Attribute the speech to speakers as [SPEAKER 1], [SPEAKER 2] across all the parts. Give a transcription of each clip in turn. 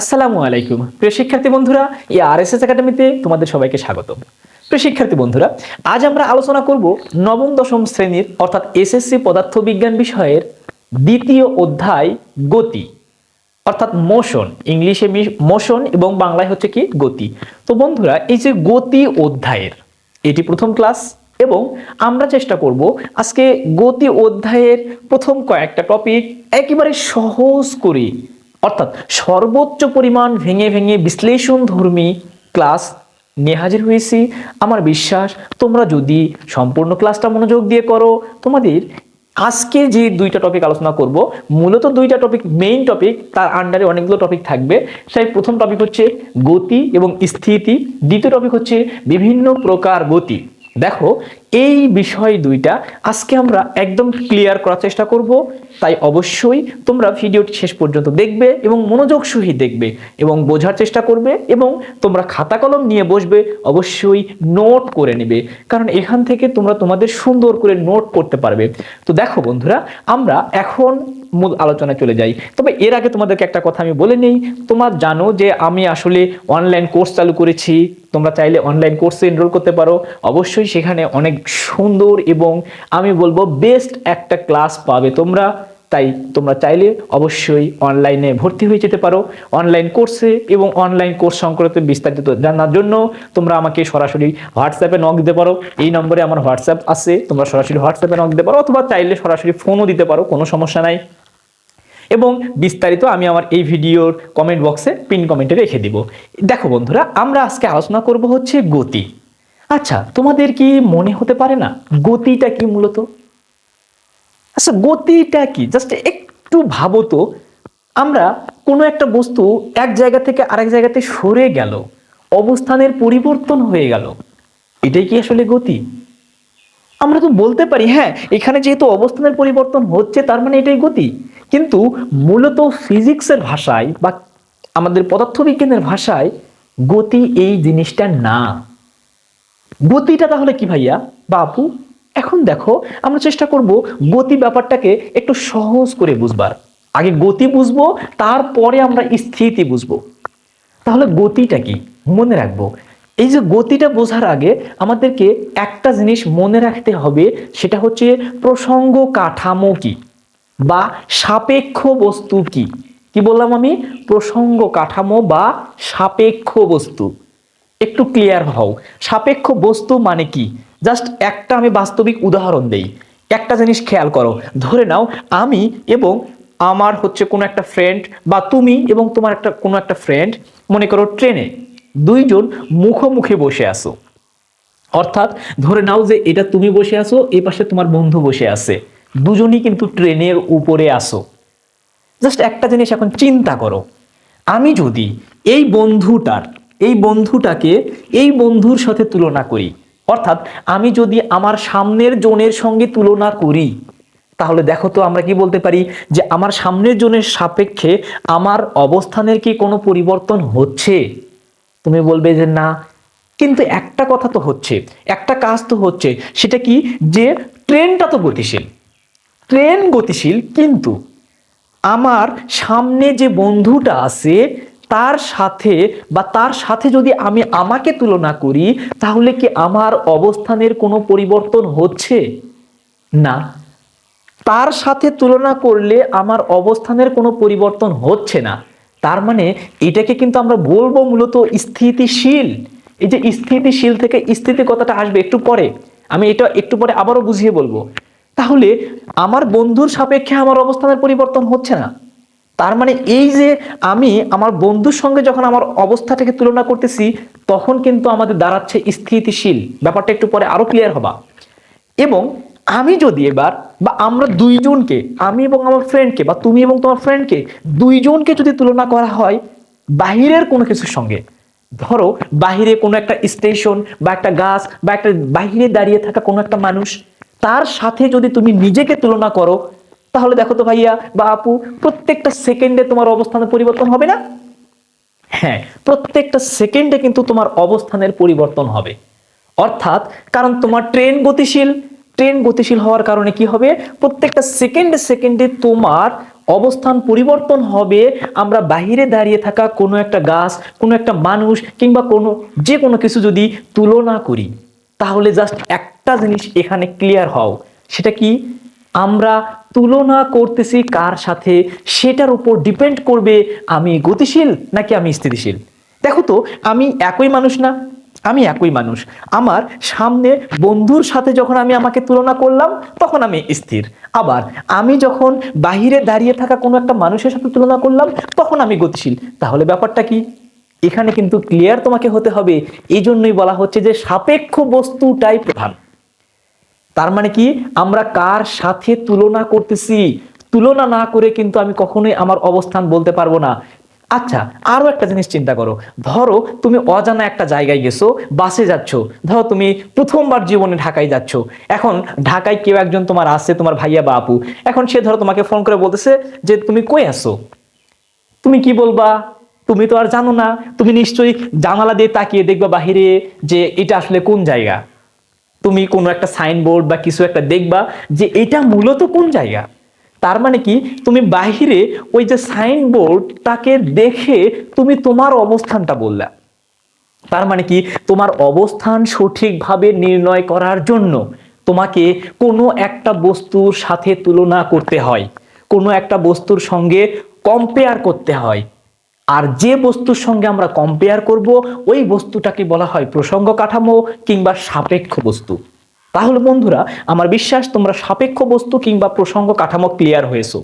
[SPEAKER 1] আসসালামু আলাইকুম। প্রিয় শিক্ষার্থী বন্ধুরা, এই আর এস এস একাডেমিতে তোমাদের সবাইকে স্বাগত প্রিয় শিক্ষার্থী বন্ধুরা, আজ আমরা আলোচনা করব নবম, দশম শ্রেণির অর্থাৎ এসএসসি পদার্থবিজ্ঞান বিষয়ের দ্বিতীয় অধ্যায়, গতি। অর্থাৎ মোশন ইংলিশে মোশন এবং বাংলায় হচ্ছে কি? গতি। তো বন্ধুরা, এই যে গতি অধ্যায়ের, এটি প্রথম ক্লাস এবং আমরা চেষ্টা করব আজকে গতি অধ্যায়ের প্রথম কয়েকটা টপিক একেবারে সহজ করে অর্থাৎ সর্বোচ্চ পরিমাণ ভেঙে ভেঙে বিশ্লেষণ ধর্মী ক্লাস নিয়ে হাজির হয়েছি। আমার বিশ্বাস, তোমরা যদি সম্পূর্ণ ক্লাসটা মনোযোগ দিয়ে করো, তোমাদের আজকে যে দুইটা টপিক আলোচনা করব, মূলত দুইটা টপিক মেইন টপিক তার আন্ডারে অনেকগুলো টপিক থাকবে। সেই প্রথম টপিক হচ্ছে গতি এবং স্থিতি। দ্বিতীয় টপিক হচ্ছে বিভিন্ন প্রকার গতি। দেখো এই বিষয় দুইটা আজকে আমরা একদম ক্লিয়ার করার চেষ্টা করব। তাই অবশ্যই তোমরা ভিডিওটি শেষ পর্যন্ত দেখবে এবং মনোযোগ সহিত দেখবে এবং বোঝার চেষ্টা করবে এবং তোমরা খাতা কলম নিয়ে বসবে, অবশ্যই নোট করে নেবে। কারণ এখান থেকে তোমরা তোমাদের সুন্দর করে নোট করতে পারবে। তো দেখো বন্ধুরা, আমরা এখন মূল আলোচনা চলে যাই। তবে এর আগে তোমাদেরকে একটা কথা আমি বলে নেই। তোমরা জানো যে আমি আসলে অনলাইন কোর্স চালু করেছি। তোমরা চাইলে অনলাইন কোর্সে এনরোল করতে পারো। অবশ্যই সেখানে অনেক সুন্দর এবং আমি বলব বেস্ট একটা ক্লাস পাবে তোমরা। তাই তোমরা চাইলে অবশ্যই অনলাইনে ভর্তি হয়ে যেতে পারো। অনলাইন কোর্সে এবং অনলাইন কোর্স সংক্রান্ত বিস্তারিত জানার জন্য তোমরা আমাকে সরাসরি হোয়াটসঅ্যাপে নক দিতে পারো। এই নম্বরে আমার হোয়াটসঅ্যাপ আছে। তোমরা সরাসরি হোয়াটসঅ্যাপে নক দিতে পারো অথবা চাইলে সরাসরি ফোনও দিতে পারো, কোনো সমস্যা নাই। এবং বিস্তারিত আমি আমার এই ভিডিওর কমেন্ট বক্সে পিন কমেন্টে রেখে দিব। দেখো বন্ধুরা, আমরা আজকে আলোচনা করব হচ্ছে গতি। আচ্ছা তোমাদের কি মনে হতে পারে না গতিটা কি মূলত? আচ্ছা গতিটা কি? জাস্ট একটু ভাবো তো। আমরা কোনো একটা বস্তু এক জায়গা থেকে আরেক জায়গাতে সরে গেল, অবস্থানের পরিবর্তন হয়ে গেল। এটাই কি আসলে গতি? আমরা তো বলতে পারি হ্যাঁ এখানে যেহেতু অবস্থানের পরিবর্তন হচ্ছে, তার মানে এটাই গতি। কিন্তু মূলত ফিজিক্সের ভাষায় বা আমাদের পদার্থবিজ্ঞানের ভাষায় গতি এই জিনিসটা না। গতিটা তাহলে কি ভাইয়া? বাপু, এখন দেখো, আমরা চেষ্টা করব গতি ব্যাপারটাকে একটু সহজ করে বুঝবার। আগে গতি বুঝব, তারপরে আমরা স্থিতি বুঝব। তাহলে গতিটা কি? মনে রাখব। এই যে গতিটা বোঝার আগে আমাদেরকে একটা জিনিস মনে রাখতে হবে, সেটা হচ্ছে প্রসঙ্গ কাঠামো কি বা সাপেক্ষ বস্তু কি? কি বললাম আমি? প্রসঙ্গ কাঠামো বা সাপেক্ষ বস্তু। একটু ক্লিয়ার হও। সাপেক্ষ বস্তু মানে কি? জাস্ট একটা আমি বাস্তবিক উদাহরণ দেই। একটা জিনিস খেয়াল করো। ধরে নাও, আমি এবং আমার হচ্ছে কোনো একটা ফ্রেন্ড বা তুমি এবং তোমার একটা, কোনো একটা ফ্রেন্ড মনে করো ট্রেনে, দুইজন মুখোমুখি বসে আসো অর্থাৎ ধরে নাও যে এটা তুমি বসে আছো, এই পাশে তোমার বন্ধু বসে আছে। দুজনই কিন্তু ট্রেনের উপরে আসো জাস্ট একটা জিনিস এখন চিন্তা করো। আমি যদি এই বন্ধুটার এই বন্ধুটাকে এই বন্ধুর সাথে তুলনা করি। অর্থাৎ আমি যদি আমার সামনের জনের সঙ্গে তুলনা করি, তাহলে দেখো তো আমরা কি বলতে পারি যে আমার সামনের জনের সাপেক্ষে আমার অবস্থানের কি কোনো পরিবর্তন হচ্ছে? তুমি বলবে যে না, কিন্তু একটা কথা তো হচ্ছে, একটা কাজ তো হচ্ছে, সেটা কি যে ট্রেনটা তো গতিশীল। ট্রেন গতিশীল, কিন্তু আমার সামনে যে বন্ধুটা আছে তার সাথে বা তার সাথে যদি আমি আমাকে তুলনা করি, তাহলে কি আমার অবস্থানের কোনো পরিবর্তন হচ্ছে? না। তার সাথে তুলনা করলে আমার অবস্থানের কোনো পরিবর্তন হচ্ছে না। তার মানে এটাকে কিন্তু আমরা বলব মূলত স্থিতিশীল। এই যে স্থিতিশীল থেকে স্থিতি কথাটা আসবে একটু পরে। আমি এটা একটু পরে আবারও বুঝিয়ে বলব। তাহলে আমার বন্ধুর সাপেক্ষে আমার অবস্থানের পরিবর্তন হচ্ছে না। তার মানে এই যে আমি আমার বন্ধুর সঙ্গে যখন আমার অবস্থাটাকে তুলনা করতেছি, তখন কিন্তু আমাদের দাঁড়াচ্ছে স্থিতিশীল। ব্যাপারটা একটু পরে আরও ক্লিয়ার হবা। এবং আমি যদি এবার বা আমরা দুইজনকে, আমি এবং আমার ফ্রেন্ডকে বা তুমি এবং তোমার ফ্রেন্ডকে দুইজনকে যদি তুলনা করা হয় বাহিরের কোনো কিছুর সঙ্গে, ধরো বাহিরে কোনো একটা স্টেশন বা একটা গাছ বা একটা বাহিরে দাঁড়িয়ে থাকা কোনো একটা মানুষ, তার সাথে যদি তুমি নিজেকে তুলনা করো তাহলে দেখো তো ভাইয়া, বা আপু, প্রত্যেকটা সেকেন্ডে তোমার অবস্থানের পরিবর্তন হবে না? হ্যাঁ প্রত্যেকটা সেকেন্ডে কিন্তু তোমার অবস্থানের পরিবর্তন হবে। অর্থাৎ, কারণ তোমার ট্রেন গতিশীল। ট্রেন গতিশীল হওয়ার কারণে কি হবে? প্রত্যেকটা সেকেন্ডে সেকেন্ডে তোমার অবস্থান পরিবর্তন হবে। আমরা বাহিরে দাঁড়িয়ে থাকা কোনো একটা গাছ, কোনো একটা মানুষ, কিংবা কোনো, যে কোনো কিছু যদি তুলনা করি, তাহলে জাস্ট একটা জিনিস এখানে ক্লিয়ার হও। সেটা কি? আমরা তুলনা করতেছি কার সাথে? সেটার উপর ডিপেন্ড করবে আমি গতিশীল নাকি আমি স্থিতিশীল? দেখো তো, আমি একই মানুষ না, আমি একই মানুষ। আমার সামনে বন্ধুর সাথে যখন আমি আমাকে তুলনা করলাম, তখন আমি স্থির। আবার আমি যখন বাহিরে দাঁড়িয়ে থাকা কোনো একটা মানুষের সাথে তুলনা করলাম, তখন আমি গতিশীল। তাহলে ব্যাপারটা কি? এখানে কিন্তু ক্লিয়ার তোমাকে হতে হবে। এই জন্যই বলা হচ্ছে যে সাপেক্ষ বস্তুটাই প্রধান। তার মানে কি? আমরা কার সাথে তুলনা করতেছি? তুলনা না করে কিন্তু আমি কখনোই আমার অবস্থান বলতে পারব না। আচ্ছা আরও একটা জিনিস চিন্তা করো। ধরো তুমি অজানা একটা জায়গায় গেছো, বাসে যাচ্ছ। ধরো তুমি প্রথমবার জীবনে ঢাকায় যাচ্ছ। এখন ঢাকায় কেউ একজন তোমার আসছে তোমার ভাইয়া বা আপু। এখন সে ধরো তোমাকে ফোন করে বলতেছে যে, তুমি কই আসো তুমি কি বলবা? তুমি তো আর জানো না। তুমি নিশ্চয়ই জানালা দিয়ে তাকিয়ে দেখবা বাহিরে যে, এটা আসলে কোন জায়গা? তুমি কোনো একটা সাইনবোর্ড বা কিছু একটা দেখবা যে এটা মূলত কোন জায়গা? তার মানে কি? তুমি বাহিরে ওই যে সাইনবোর্ডটাকে দেখে তুমি তোমার অবস্থানটা বললা। তার মানে কি? তোমার অবস্থান সঠিকভাবে নির্ণয় করার জন্য তোমাকে কোনো একটা বস্তুর সাথে তুলনা করতে হয়। কোনো একটা বস্তুর সঙ্গে কম্পেয়ার করতে হয়। আর যে বস্তুর সঙ্গে আমরা কম্পেয়ার করব, ওই বস্তুটাকে বলা হয় প্রসঙ্গ কাঠামো কিংবা সাপেক্ষ বস্তু। তাহলে বন্ধুরা, আমার বিশ্বাস তোমরা সাপেক্ষ বস্তু কিংবা প্রসঙ্গ কাঠামো ক্লিয়ার হয়েছো।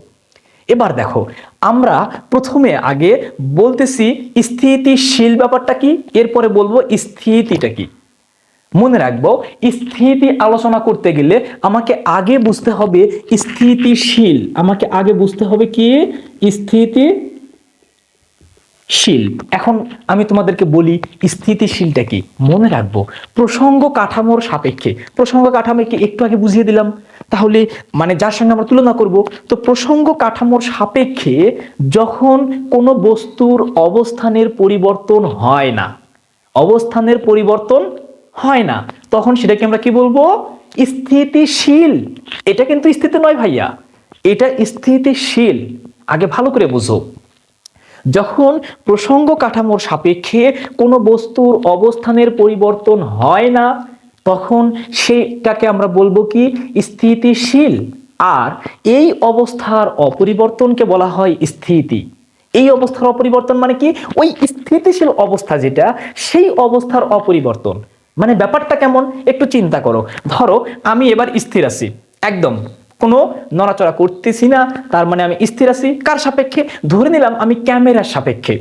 [SPEAKER 1] এবার দেখো, আমরা প্রথমে আগে বলতেছি স্থিতিশীল ব্যাপারটা কি, এরপরে বলব স্থিতিটা কি। মনে রাখব, স্থিতি আলোচনা করতে গেলে আমাকে আগে বুঝতে হবে স্থিতিশীল। আমাকে আগে বুঝতে হবে কি? স্থিতি শীল এখন আমি তোমাদেরকে বলি, স্থিতিশীলটা কি? মনে রাখব, প্রসঙ্গ কাঠামোর সাপেক্ষে, প্রসঙ্গ কাঠামোকে একটু আগে বুঝিয়ে দিলাম। তাহলে মানে যার সঙ্গে আমরা তুলনা করব, তো প্রসঙ্গ কাঠামোর সাপেক্ষে যখন কোনো বস্তুর অবস্থানের পরিবর্তন হয় না, অবস্থানের পরিবর্তন হয় না, তখন সেটাকে আমরা কি বলব? স্থিতিশীল। এটা কিন্তু স্থিতি নয় ভাইয়া, এটা স্থিতিশীল। আগে ভালো করে বুঝো। যখন প্রসঙ্গ কাঠামোর সাপেক্ষে কোনো বস্তুর অবস্থানের পরিবর্তন হয় না, তখন সেটাকে আমরা বলব কি? স্থিতিশীল। আর এই অবস্থার অপরিবর্তনকে বলা হয় স্থিতি। এই অবস্থার অপরিবর্তন মানে কি? ওই স্থিতিশীল অবস্থা যেটা, সেই অবস্থার অপরিবর্তন। মানে ব্যাপারটা কেমন? একটু চিন্তা করো। ধরো, আমি এবার স্থির আছি। একদম। কোনো নড়াচড়া করতেছি না, তার মানে আমি স্থির আছি। কার সাপেক্ষে? ধরে নিলাম আমি ক্যামেরার সাপেক্ষে।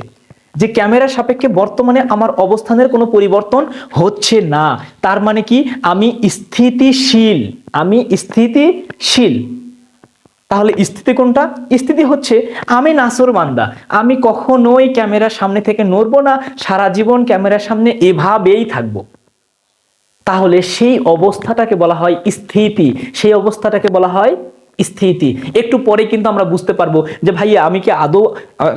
[SPEAKER 1] যে ক্যামেরার সাপেক্ষে বর্তমানে আমার অবস্থানের কোনো পরিবর্তন হচ্ছে না। তার মানে কি? আমি স্থিতিশীল। আমি স্থিতিশীল। তাহলে স্থিতি কোনটা? স্থিতি হচ্ছে আমি নাসর বান্দা। আমি কখনোই ক্যামেরার সামনে থেকে নড়বো না। সারা জীবন ক্যামেরার সামনে এভাবেই থাকব। তাহলে সেই অবস্থাটাকে বলা হয় স্থিতি। সেই অবস্থাটাকে বলা হয় স্থিতি। একটু পরে কিন্তু আমরা বুঝতে পারব যে, ভাইয়া, আমি কি আদৌ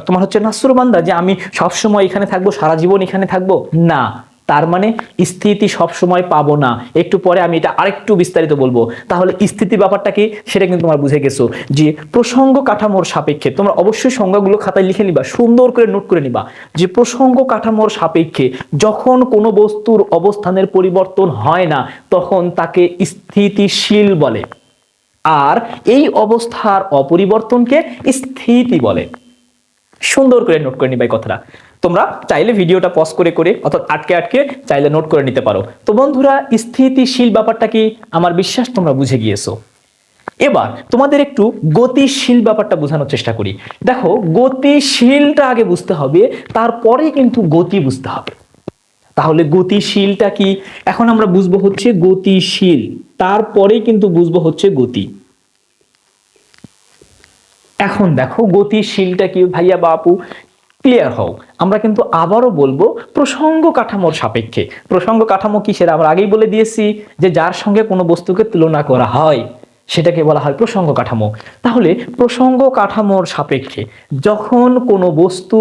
[SPEAKER 1] তোমার হচ্ছে নাসুরবান্দা যে আমি সবসময় এখানে থাকব, সারা জীবন এখানে থাকব? না। তার মানে স্থিতি সবসময় পাবো না। একটু পরে আমি এটা আরেকটু বিস্তারিত বলব। তাহলে স্থিতি ব্যাপারটা কি? সেটা কিন্তু তোমরা বুঝে গেছো যে প্রসঙ্গ কাঠামোর সাপেক্ষে তোমরা অবশ্যই সংজ্ঞাগুলো খাতায় লিখে নিবা, সুন্দর করে নোট করে নিবা যে প্রসঙ্গ কাঠামোর সাপেক্ষে যখন কোনো বস্তুর অবস্থানের পরিবর্তন হয় না, তখন তাকে স্থিতিশীল বলে। আর এই অবস্থার অপরিবর্তনকে স্থিতি বলে। সুন্দর করে নোট করে নিবা এই কথাটা। তোমরা চাইলে ভিডিওটা পজ করে করে, অর্থাৎ আটকে আটকে চাইলে নোট করে নিতে পারো। তো বন্ধুরা, স্থিতিশীল ব্যাপারটা কি? আমার বিশ্বাস তোমরা বুঝে গিয়েছো। এবার তোমাদের একটু গতিশীল ব্যাপারটা বোঝানোর চেষ্টা করি। দেখো, গতিশীলটা আগে বুঝতে হবে, তারপরে কিন্তু গতি বুঝতে হবে। তাহলে গতিশীলটা কি? এখন আমরা বুঝব হচ্ছে গতিশীল, তারপরে কিন্তু বুঝব হচ্ছে গতি। এখন দেখো গতিশীলটা কি ভাইয়া বাপু? ক্লিয়ার হও। আমরা কিন্তু আবারও বলব প্রসঙ্গ কাঠামোর সাপেক্ষে। প্রসঙ্গ কাঠামো কি সেটা আমরা আগেই বলে দিয়েছি যে যার সঙ্গে কোনো বস্তুকে তুলনা করা হয়, সেটাকে বলা হয় প্রসঙ্গ কাঠামো। তাহলে প্রসঙ্গ কাঠামোর সাপেক্ষে যখন কোনো বস্তু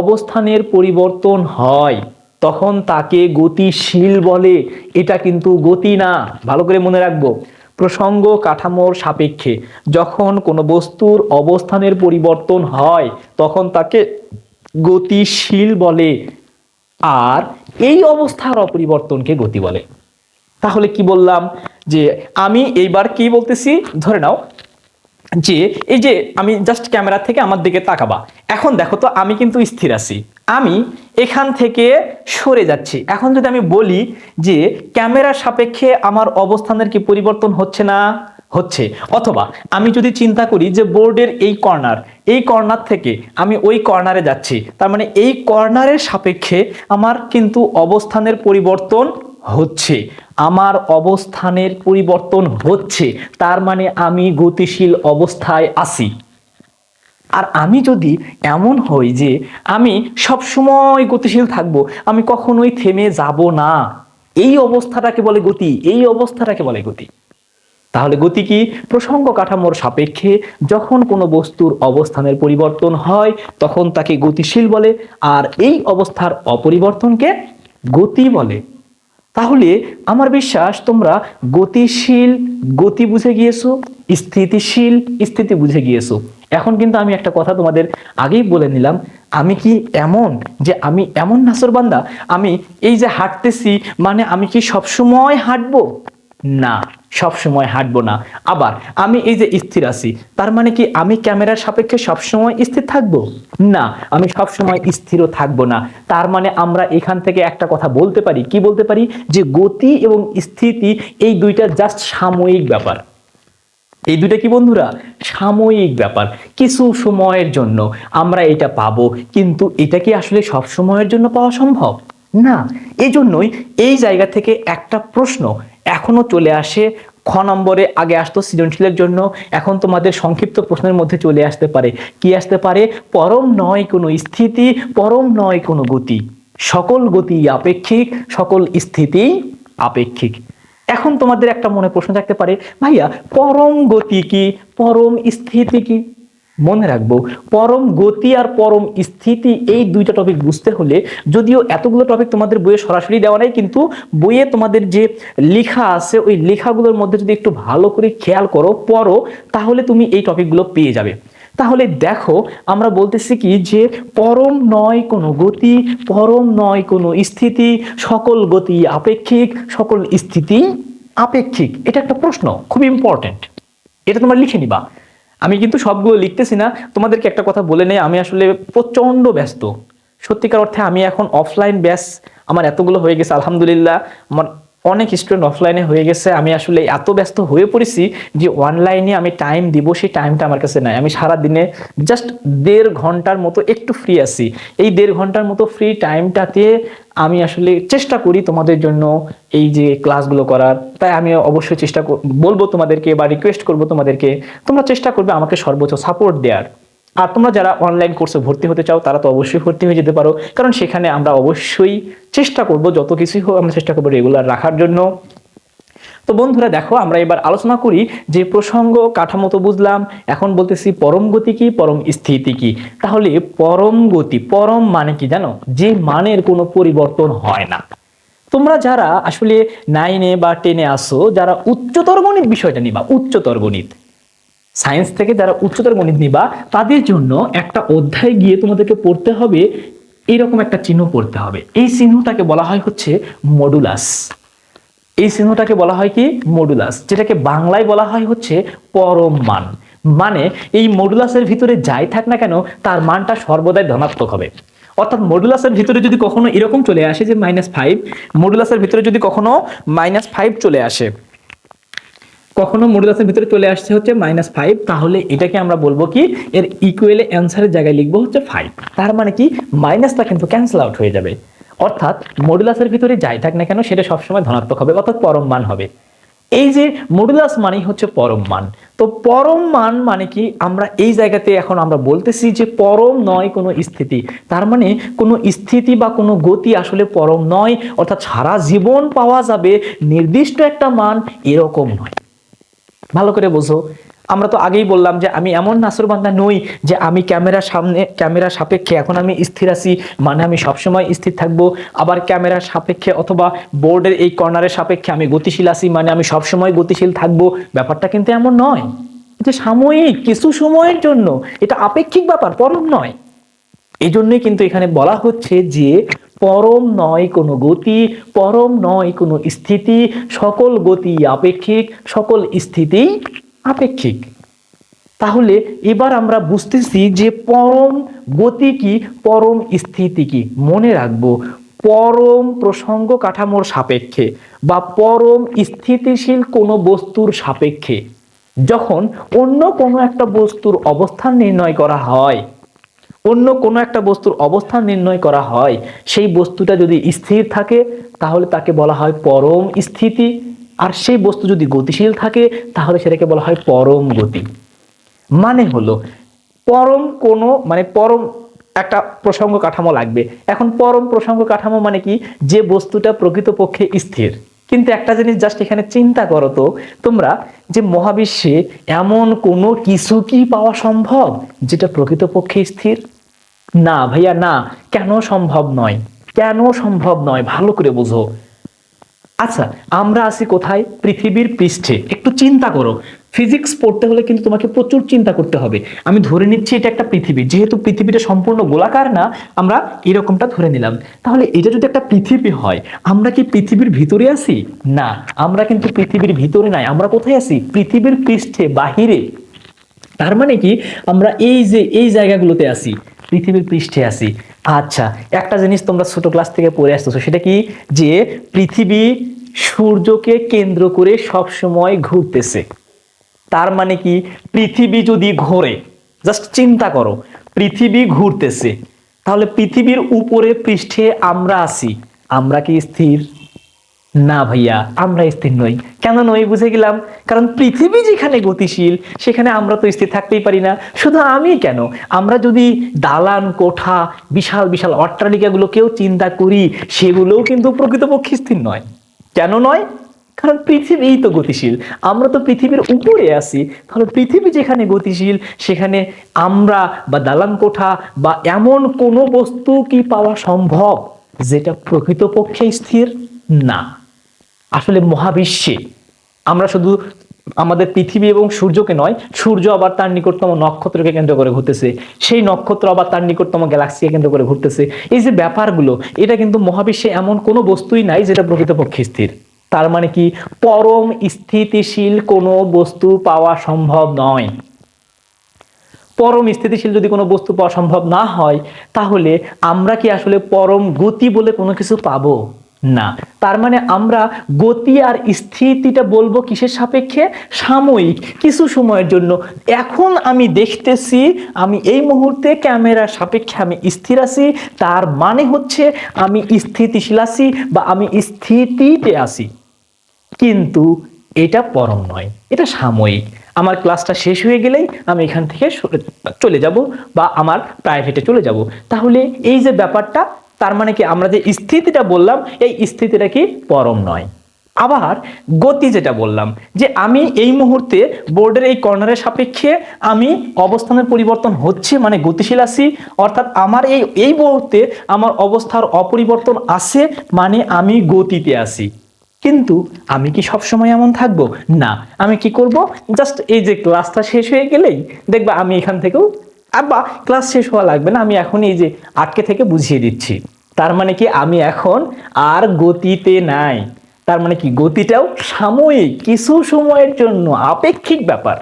[SPEAKER 1] অবস্থানের পরিবর্তন হয়, তখন তাকে গতিশীল বলে। এটা কিন্তু গতি না। ভালো করে মনে রাখব। প্রসঙ্গ কাঠামোর সাপেক্ষে। যখন কোনো বস্তুর অবস্থানের পরিবর্তন হয়, তখন তাকে গতিশীল বলে। আর এই অবস্থার অপরিবর্তনকে গতি বলে। তাহলে কি বললাম? যে আমি এইবার কি বলতেছি? ধরে নাও যে এই যে আমি জাস্ট ক্যামেরা থেকে আমার দিকে তাকাবা। এখন দেখো তো আমি কিন্তু স্থির আছি। আমি এখান থেকে সরে যাচ্ছি। এখন যদি আমি বলি যে ক্যামেরার সাপেক্ষে আমার অবস্থানের কি পরিবর্তন হচ্ছে না? হচ্ছে। অথবা আমি যদি চিন্তা করি যে বোর্ডের এই কর্নার এই কর্নার থেকে আমি ওই কর্নারে যাচ্ছি, তার মানে এই কর্নারের সাপেক্ষে আমার কিন্তু অবস্থানের পরিবর্তন হচ্ছে। আমার অবস্থানের পরিবর্তন হচ্ছে, তার মানে আমি গতিশীল অবস্থায় আছি। আর আমি যদি এমন হই যে আমি সব সময় গতিশীল থাকব, আমি কখনোই থেমে যাব না। এই অবস্থাটাকে বলে গতি, এই অবস্থাটাকে বলে গতি। তাহলে গতি কি? প্রসঙ্গ কাঠামোর সাপেক্ষে যখন কোনো বস্তুর অবস্থানের পরিবর্তন হয়, তখন তাকে গতিশীল বলে, আর এই অবস্থার অপরিবর্তনকে গতি বলে। তাহলে আমার বিশ্বাস, তোমরা গতিশীল গতি বুঝে গিয়েছো? স্থিতিশীল স্থিতি বুঝে গিয়েছো। এখন কিন্তু আমি একটা কথা তোমাদের আগেই বলে নিলাম। আমি কি এমন যে আমি এমন নাসরবান্দা আমি এই যে হাঁটতেছি মানে আমি কি সবসময় হাঁটবো? না সব সময় হাঁটবো না। আবার আমি এই যে স্থির আছি, তার মানে কি আমি ক্যামেরার সাপেক্ষে সব সময় স্থির থাকব? না, আমি সব সময় স্থিরও থাকব না। তার মানে আমরা এখান থেকে একটা কথা বলতে পারি। কি বলতে পারি? যে গতি এবং স্থিতি এই দুইটা জাস্ট সাময়িক ব্যাপার। এই দুটা কি বন্ধুরা? সাময়িক ব্যাপার। কিছু সময়ের জন্য আমরা এটা পাবো, কিন্তু এটা কি আসলে সব সময়ের জন্য পাওয়া সম্ভব? না। এজন্যই এই জায়গা থেকে একটা প্রশ্ন এখনও চলে আসে। খ নম্বরে আগে আসতো সৃজনশীলের জন্য, এখন তোমাদের সংক্ষিপ্ত প্রশ্নের মধ্যে চলে আসতে পারে। কি আসতে পারে? পরম নয় কোনো স্থিতি, পরম নয় কোনো গতি। সকল গতি আপেক্ষিক, সকল স্থিতি আপেক্ষিক। এখন তোমাদের একটা মনে প্রশ্ন থাকতে পারে, ভাইয়া, পরম গতি কি? পরম স্থিতি কি? মনে রাখব, পরম গতি আর পরম স্থিতি এই দুইটা টপিক বুঝতে হলে যদিও এতগুলো টপিক তোমাদের বইয়ে সরাসরি দেওয়া নাই, কিন্তু বইয়ে তোমাদের যে লেখা আছে, ওই লেখাগুলোর মধ্যে যদি একটু ভালো করে খেয়াল করো, পড়ো, তাহলে তুমি এই টপিকগুলো পেয়ে যাবে। তাহলে দেখো, আমরা বলতেছি কি যে পরম নয় কোনো গতি, পরম নয় কোনো স্থিতি, সকল গতি আপেক্ষিক, সকল স্থিতি আপেক্ষিক। এটা একটা প্রশ্ন, খুব ইম্পর্টেন্ট এটা তোমরা লিখে নিবা। আমি কিন্তু সবগুলো লিখতেছি না, তোমাদেরকে একটা কথা বলে নেই, আমি আসলে প্রচণ্ড ব্যস্ত। সত্যিকার অর্থে আমি এখন অফলাইন ব্যাস, আমার এতগুলো হয়ে গেছে, আলহামদুলিল্লাহ। আমার অনেক স্টুডেন্ট অফলাইনে হয়ে গেছে। আমি আসলে এত ব্যস্ত হয়ে পড়েছি যে অনলাইনে আমি টাইম দিব, সেই টাইমটা আমার কাছে নাই। আমি সারা দিনে জাস্ট দেড় ঘণ্টার মতো একটু ফ্রি আছি। এই দেড় ঘণ্টার মতো ফ্রি টাইমটাতে আমি আসলে চেষ্টা করি তোমাদের জন্য এই যে ক্লাসগুলো করার। তাই আমি অবশ্যই চেষ্টা বলব তোমাদেরকে বা রিকোয়েস্ট করব তোমাদেরকে, তোমরা চেষ্টা করবে আমাকে সর্বোচ্চ সাপোর্ট দেওয়ার আর তোমরা যারা অনলাইন কোর্সে ভর্তি হতে চাও, তারা তো অবশ্যই ভর্তি হয়ে যেতে পারো। কারণ সেখানে আমরা অবশ্যই চেষ্টা করব যত কিছুই হোক আমরা চেষ্টা করব রেগুলার রাখার জন্য। তো বন্ধুরা দেখো, আমরা এবার আলোচনা করি যে প্রসঙ্গ, কাঠামো তো বুঝলাম, এখন বলতেছি পরম গতি কি, পরম স্থিতি কি? তাহলে পরম গতি, পরম মানে কি জানো? যে মানের কোনো পরিবর্তন হয় না। তোমরা যারা আসলে নাইনে বা টেনে আসো, যারা উচ্চতর গণিত বিষয়টা নিবা, উচ্চতর গণিত। সায়েন্স থেকে যারা উচ্চতর গণিত নিবা, তাদের জন্য একটা অধ্যায় গিয়ে তোমাদেরকে পড়তে হবে, এরকম একটা চিহ্ন পড়তে হবে। এই চিহ্নটাকে বলা হয় হচ্ছে মডুলাস এই চিহ্নটাকে বলা হয় কি? মডুলাস যেটাকে বাংলায় বলা হয় হচ্ছে পরম মান। মানে এই মডুলাসের ভিতরে যাই থাক না কেন, তার মানটা সর্বদাই ধনাত্মক হবে। অর্থাৎ মডুলাসের ভিতরে যদি কখনো এরকম চলে আসে যে মাইনাস ফাইভ মডুলাসের ভিতরে যদি কখনো মাইনাস ফাইভ চলে আসে কখনো মডুলাসের ভিতরে চলে আসছে হচ্ছে মাইনাস ফাইভ তাহলে এটাকে আমরা বলব কি, এর ইকুয়েলে অ্যান্সারের জায়গায় লিখব হচ্ছে ফাইভ তার মানে কি মাইনাসটা কিন্তু ক্যান্সেল আউট হয়ে যাবে। অর্থাৎ মডুলাসের ভিতরে যাই থাক না কেন, সেটা সবসময় ধনাত্মক হবে, অর্থাৎ পরম মান হবে। এই যে মডুলাস মানেই হচ্ছে পরম মান। তো পরম মান মানে কি, আমরা এই জায়গাতে এখন আমরা বলতেছি যে পরম নয় কোনো স্থিতি। তার মানে কোনো স্থিতি বা কোনো গতি আসলে পরম নয়, অর্থাৎ সারা জীবন পাওয়া যাবে নির্দিষ্ট একটা মান, এরকম নয়। ভালো করে বোঝো। আমরা তো আগেই বললাম যে আমি এমন নাসরবান্দা নই যে আমি ক্যামেরার সামনে ক্যামেরার সাপেক্ষে, এখন আমি স্থির আছি মানে আমি সবসময় স্থির থাকব। আবার ক্যামেরার সাপেক্ষে অথবা বোর্ডের এই কর্নারের সাপেক্ষে আমি গতিশীল আছি মানে আমি সবসময় গতিশীল থাকব। ব্যাপারটা কিন্তু এমন নয়। এটা সাময়িক, কিছু সময়ের জন্য। এটা আপেক্ষিক ব্যাপার, পরম নয়। এই জন্যই কিন্তু এখানে বলা হচ্ছে যে পরম নয় কোনো গতি, পরম নয় কোনো স্থিতি, সকল গতি আপেক্ষিক, সকল স্থিতি আপেক্ষিক। তাহলে এবার আমরা বুঝতেছি যে পরম গতি কি, পরম স্থিতি কি। মনে রাখব, পরম প্রসঙ্গ কাঠামোর সাপেক্ষে বা পরম স্থিতিশীল কোনো বস্তুর সাপেক্ষে। যখন অন্য কোনো একটা বস্তুর অবস্থান নির্ণয় করা হয় অন্য কোনো একটা বস্তুর অবস্থান নির্ণয় করা হয়। সেই বস্তুটা যদি স্থির থাকে, তাহলে তাকে বলা হয় পরম স্থিতি। আর সেই বস্তু যদি গতিশীল থাকে, তাহলে সেটাকে বলা হয় পরম গতি। মানে হলো, পরম কোনো মানে পরম একটা প্রসঙ্গ কাঠামো লাগবে। এখন পরম প্রসঙ্গ কাঠামো মানে কি? যে বস্তুটা প্রকৃতপক্ষে স্থির। কিন্তু একটা জিনিস জাস্ট এখানে চিন্তা করো তো, তোমরা যে মহাবিশ্বে এমন কোনো কিছু কি পাওয়া সম্ভব যেটা প্রকৃতপক্ষে স্থির? না ভাইয়া, না। কেন সম্ভব নয়? কেন সম্ভব নয়? ভালো করে বোঝো। আচ্ছা আমরা আছি কোথায়? পৃথিবীর পৃষ্ঠে। একটু চিন্তা করো। ফিজিক্স পড়তে হলে কিন্তু তোমাকে প্রচুর চিন্তা করতে হবে। আমি ধরে নিচ্ছি এটা একটা পৃথিবী। যেহেতু পৃথিবীটা সম্পূর্ণ গোলাকার না, আমরা এরকমটা ধরে নিলাম। তাহলে এটা যদি একটা পৃথিবী হয়, আমরা কি পৃথিবীর ভিতরে আছি? না, আমরা কিন্তু পৃথিবীর ভিতরে নাই। আমরা কোথায় আছি? পৃথিবীর পৃষ্ঠে, বাহিরে। তার মানে কি? আমরা এই যে, এই জায়গাগুলোতে আছি, পৃথিবীর পৃষ্ঠে আছি। আচ্ছা একটা জিনিস তোমরা ছোট ক্লাস থেকে পড়ে আসতেছো, সেটা কি? যে পৃথিবী সূর্যকে কেন্দ্র করে সব সময় ঘুরতেছে। তার মানে কি? পৃথিবী যদি ঘোরে জাস্ট চিন্তা করো, পৃথিবী ঘুরতেছে, তাহলে পৃথিবীর উপরে পৃষ্ঠে আমরা আছি, আমরা কি স্থির? না ভাইয়া, আমরা স্থির নই। কেন নই বুঝে গেলাম? কারণ পৃথিবী যেখানে গতিশীল, সেখানে আমরা তো স্থির থাকতেই পারি না। শুধু আমি কেন? আমরা যদি দালান, কোঠা, বিশাল বিশাল অট্টালিকাগুলোকেও চিন্তা করি, সেগুলোও কিন্তু প্রকৃতপক্ষে স্থির নয়। কেন নয়? কারণ পৃথিবীই তো গতিশীল। আমরা তো পৃথিবীর উপরে আছি। তাহলে পৃথিবী যেখানে গতিশীল, সেখানে আমরা বা দালান কোঠা বা এমন কোনো বস্তু কি পাওয়া সম্ভব যেটা প্রকৃতপক্ষে স্থির? না। আসলে মহাবিশ্বে আমরা শুধু আমাদের পৃথিবী এবং সূর্যকে নয়, সূর্য আবার তার নিকটতম নক্ষত্রকে কেন্দ্র করে ঘুরতেছে। সেই নক্ষত্র আবার তার নিকটতম গ্যালাক্সিকে কেন্দ্র করে ঘুরতেছে। এই যে ব্যাপারগুলো, এটা কিন্তু মহাবিশ্বে এমন কোনো বস্তুই নাই যেটা প্রকৃতপক্ষে স্থির। তার মানে কি? পরম স্থিতিশীল কোনো বস্তু পাওয়া সম্ভব নয়। পরম স্থিতিশীল যদি কোনো বস্তু পাওয়া সম্ভব না হয়, তাহলে আমরা কি আসলে পরম গতি বলে কোনো কিছু পাবো? না। তার মানে আমরা গতি আর স্থিতিটা বলব কিসের সাপেক্ষে? সাময়িক। কিছু সময়ের জন্য। এখন আমি দেখতেছি, আমি এই মুহূর্তে ক্যামেরার সাপেক্ষে আমি স্থির আছি, তার মানে হচ্ছে আমি স্থিতিশীল আছি বা আমি স্থিতিতে আছি। কিন্তু এটা পরম নয়, এটা সাময়িক। আমার ক্লাসটা শেষ হয়ে গেলেই আমি এখান থেকে চলে যাব বা আমার প্রাইভেটে চলে যাব। তাহলে এই যে ব্যাপারটা, তার মানে কি আমরা যে স্থিতিটা বললাম, এই স্থিতিটা কি পরম নয়। আবার গতি যেটা বললাম, যে আমি এই মুহূর্তে বোর্ডের এই কর্নারের সাপেক্ষে আমি অবস্থানের পরিবর্তন হচ্ছে মানে গতিশীল আছি, অর্থাৎ আমার এই এই মুহূর্তে আমার অবস্থার অপরিবর্তন আছে মানে আমি গতিতে আছি। কিন্তু আমি কি সবসময় এমন থাকব? না। আমি কি করব? জাস্ট এই যে ক্লাসটা শেষ হয়ে গেলেই দেখবা আমি এখান থেকেও আব্বা ক্লাস শেষ হওয়া লাগবে না, আমি এখন এই যে আটকে থেকে বুঝিয়ে দিচ্ছি। তার মানে কি আমি এখন আর গতিতে নাই। তার মানে কি গতিটাও সাময়িক, কিছু সময়ের জন্য আপেক্ষিক ব্যাপার।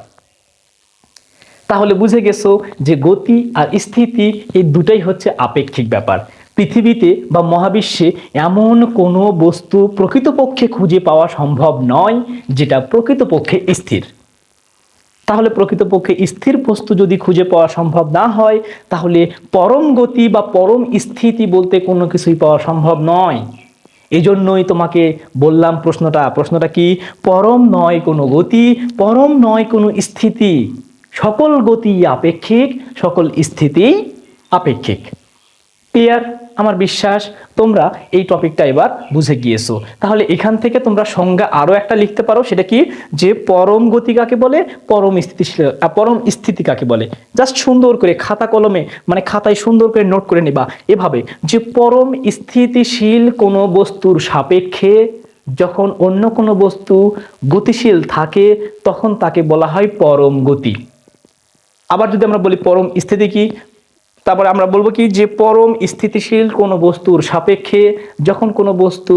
[SPEAKER 1] তাহলে বুঝে গেছো যে গতি আর স্থিতি এই দুটাই হচ্ছে আপেক্ষিক ব্যাপার। পৃথিবীতে বা মহাবিশ্বে এমন কোনো বস্তু প্রকৃতপক্ষে খুঁজে পাওয়া সম্ভব নয় যেটা প্রকৃতপক্ষে স্থির। তাহলে প্রকৃতপক্ষে স্থির বস্তু যদি খুঁজে পাওয়া সম্ভব না হয়, তাহলে পরম গতি বা পরম স্থিতি বলতে কোনো কিছুই পাওয়া সম্ভব নয়। এজন্যই তোমাকে বললাম প্রশ্নটা। প্রশ্নটা কি? পরম নয় কোনো গতি, পরম নয় কোনো স্থিতি। সকল গতি আপেক্ষিক, সকল স্থিতি আপেক্ষিক। ক্লিয়ার? আমার বিশ্বাস, তোমরা এই টপিকটা এবার বুঝে গিয়েছো। তাহলে এখান থেকে তোমরা সংজ্ঞা আরও একটা লিখতে পারো, সেটা কি? যে পরম গতি কাকে বলে? পরম স্থিতিশীল পরম স্থিতি কাকে বলে? জাস্ট সুন্দর করে খাতা কলমে মানে খাতায় সুন্দর করে নোট করে নেবা। এভাবে, যে পরম স্থিতিশীল কোনো বস্তুর সাপেক্ষে যখন অন্য কোনো বস্তু গতিশীল থাকে, তখন তাকে বলা হয় পরম গতি। আবার যদি আমরা বলি পরম স্থিতি কি? তারপরে আমরা বলব কি যে পরম স্থিতিশীল কোনো বস্তুর সাপেক্ষে যখন কোনো বস্তু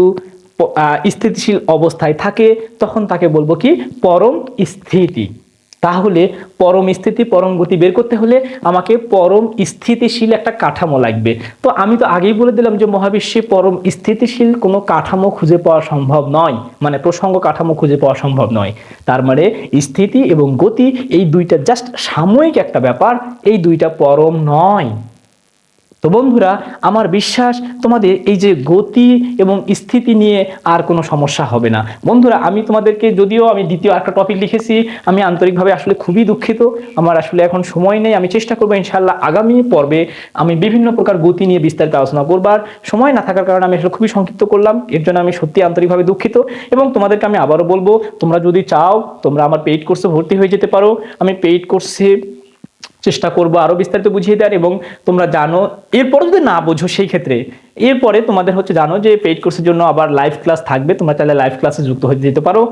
[SPEAKER 1] স্থিতিশীল অবস্থায় থাকে, তখন তাকে বলব কি? পরম স্থিতি। তাহলে পরম স্থিতি, পরম গতি বের করতে হলে আমাকে পরম স্থিতিশীল একটা কাঠামো লাগবে। তো আমি তো আগেই বলে দিলাম যে মহাবিশ্বে পরম স্থিতিশীল কোনো কাঠামো খুঁজে পাওয়া সম্ভব নয় মানে প্রসঙ্গ কাঠামো খুঁজে পাওয়া সম্ভব নয়। তার মানে স্থিতি এবং গতি এই দুইটা জাস্ট সাময়িক একটা ব্যাপার, এই দুইটা পরম নয়। তো বন্ধুরা, আমার বিশ্বাস তোমাদের এই যে গতি এবং স্থিতি নিয়ে আর কোনো সমস্যা হবে না। বন্ধুরা, আমি তোমাদেরকে যদিও আমি দ্বিতীয় একটা টপিক লিখেছি, আমি আন্তরিকভাবে আসলে খুবই দুঃখিত। আমার আসলে এখন সময় নেই, আমি চেষ্টা করব ইনশাল্লাহ আগামী পর্বে আমি বিভিন্ন প্রকার গতি নিয়ে বিস্তারিত আলোচনা করবার। সময় না থাকার কারণে আমি আসলে খুবই সংক্ষিপ্ত করলাম, এর জন্য আমি সত্যি আন্তরিকভাবে দুঃখিত এবং তোমাদেরকে আমি আবারও বলব, তোমরা যদি চাও তোমরা আমার পেইড কোর্সে ভর্তি হয়ে যেতে পারো। আমি পেইড কোর্সে চেষ্টা করব আরও বিস্তারিত বুঝিয়ে দেওয়ার এবং তোমরা জানো, এরপরে যদি না বোঝো সেই ক্ষেত্রে, এরপরে তোমাদের হচ্ছে জানো যে পেইড কোর্সের জন্য আবার লাইভ ক্লাস থাকবে, তোমরা চাইলে লাইভ ক্লাসে যুক্ত হয়ে যেতে পারো।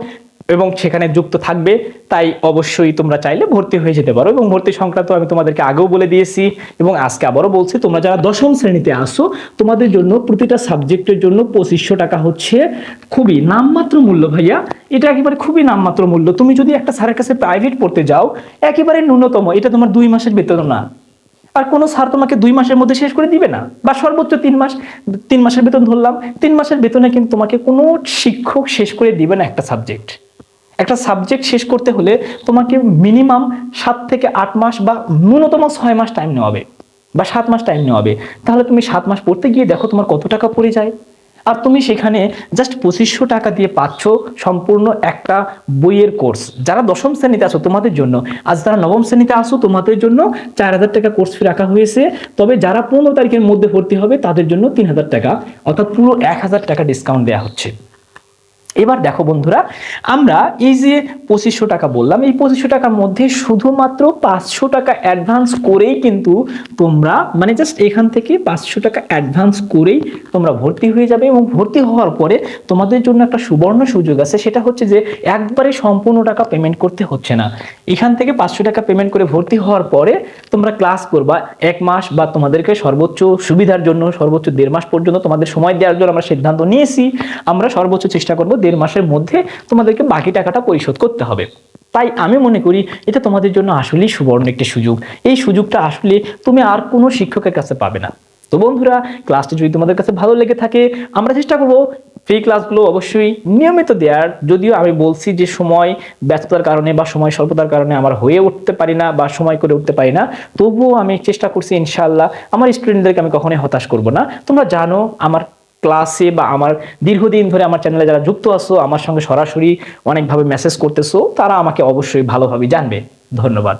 [SPEAKER 1] এবং সেখানে যুক্ত থাকবে, তাই অবশ্যই তোমরা চাইলে ভর্তি হয়ে যেতে পারো। এবং ভর্তি সংক্রান্ত আমি তোমাদেরকে আগেও বলে দিয়েছি এবং আজকে আবারও বলছি, তোমরা যারা দশম শ্রেণীতে আসো তোমাদের জন্য প্রতিটা সাবজেক্টের জন্য পঁচিশশো টাকা হচ্ছে খুবই নামমাত্র মূল্য, ভাইয়া। এটা একেবারে খুবই নামমাত্র মূল্য। তুমি যদি একটা স্যারের কাছে প্রাইভেট পড়তে যাও, একেবারে ন্যূনতম, এটা তোমার দুই মাসের বেতন না। আর কোনো স্যার তোমাকে দুই মাসের মধ্যে শেষ করে দিবে না, বা সর্বোচ্চ তিন মাস, তিন মাসের বেতন ধরলাম, তিন মাসের বেতনে কিন্তু তোমাকে কোনো শিক্ষক শেষ করে দিবে না একটা সাবজেক্ট একটা সাবজেক্ট শেষ করতে হলে তোমাকে মিনিমাম সাত থেকে আট মাস বা ন্যূনতম ছয় মাস টাইম নেওয়াবে বা সাত মাস টাইম নেওয়াবে তাহলে তুমি সাত মাস পড়তে গিয়ে দেখো তোমার কত টাকা পড়ে যায়। আর তুমি সেখানে জাস্ট পঁচিশশো টাকা দিয়ে পাচ্ছ সম্পূর্ণ একটা বইয়ের কোর্স যারা দশম শ্রেণীতে আছো তোমাদের জন্য, আজ যারা নবম শ্রেণীতে আসো তোমাদের জন্য চার হাজার টাকা কোর্স ফি রাখা হয়েছে। তবে যারা পনেরো তারিখের মধ্যে ভর্তি হবে তাদের জন্য তিন হাজার টাকা, অর্থাৎ পুরো এক হাজার টাকা ডিসকাউন্ট দেওয়া হচ্ছে। এবার দেখো বন্ধুরা, আমরা এই যে পঁচিশশো টাকা বললাম, এই পঁচিশশো টাকার মধ্যে শুধুমাত্র পাঁচশো টাকা অ্যাডভান্স করেই কিন্তু তোমরা মানে জাস্ট এখান থেকে পাঁচশো টাকা অ্যাডভান্স করেই তোমরা ভর্তি হয়ে যাবে এবং ভর্তি হওয়ার পরে তোমাদের জন্য একটা সুবর্ণ সুযোগ আছে, সেটা হচ্ছে যে একবারে সম্পূর্ণ টাকা পেমেন্ট করতে হচ্ছে না। এখান থেকে পাঁচশো টাকা পেমেন্ট করে ভর্তি হওয়ার পরে তোমরা ক্লাস করবা, এক মাস বা তোমাদেরকে সর্বোচ্চ সুবিধার জন্য, সর্বোচ্চ দেড় মাস পর্যন্ত তোমাদের সময় দেওয়ার জন্য আমরা সিদ্ধান্ত নিয়েছি, আমরা সর্বোচ্চ চেষ্টা করব দেড় মাসের মধ্যে তোমাদেরকে বাকি টাকাটা পরিশোধ করতে হবে। তাই আমি মনে করি এটা তোমাদের জন্য আসলেই সুবর্ণ একটি সুযোগ। এই সুযোগটা আসলে তুমি আর কোনো শিক্ষকের কাছে পাবে না। তো বন্ধুরা, ক্লাসটি যদি তোমাদের কাছে ভালো লেগে থাকে, আমরা চেষ্টা করব ফ্রি ক্লাসগুলো অবশ্যই নিয়মিত দেওয়ার। যদিও আমি বলছি যে সময় ব্যস্ততার কারণে বা সময় স্বল্পতার কারণে আমার হয়ে উঠতে পারি না বা সময় করে উঠতে পারি না, তবুও আমি চেষ্টা করছি ইনশাল্লাহ আমার স্টুডেন্টদেরকে আমি কখনোই হতাশ করব না। তোমরা জানো, আমার ক্লাসে বা আমার দীর্ঘদিন ধরে আমার চ্যানেলে যারা যুক্ত আছো, আমার সঙ্গে সরাসরি অনেকভাবে মেসেজ করতেছো, তারা আমাকে অবশ্যই ভালোভাবে জানবে। ধন্যবাদ।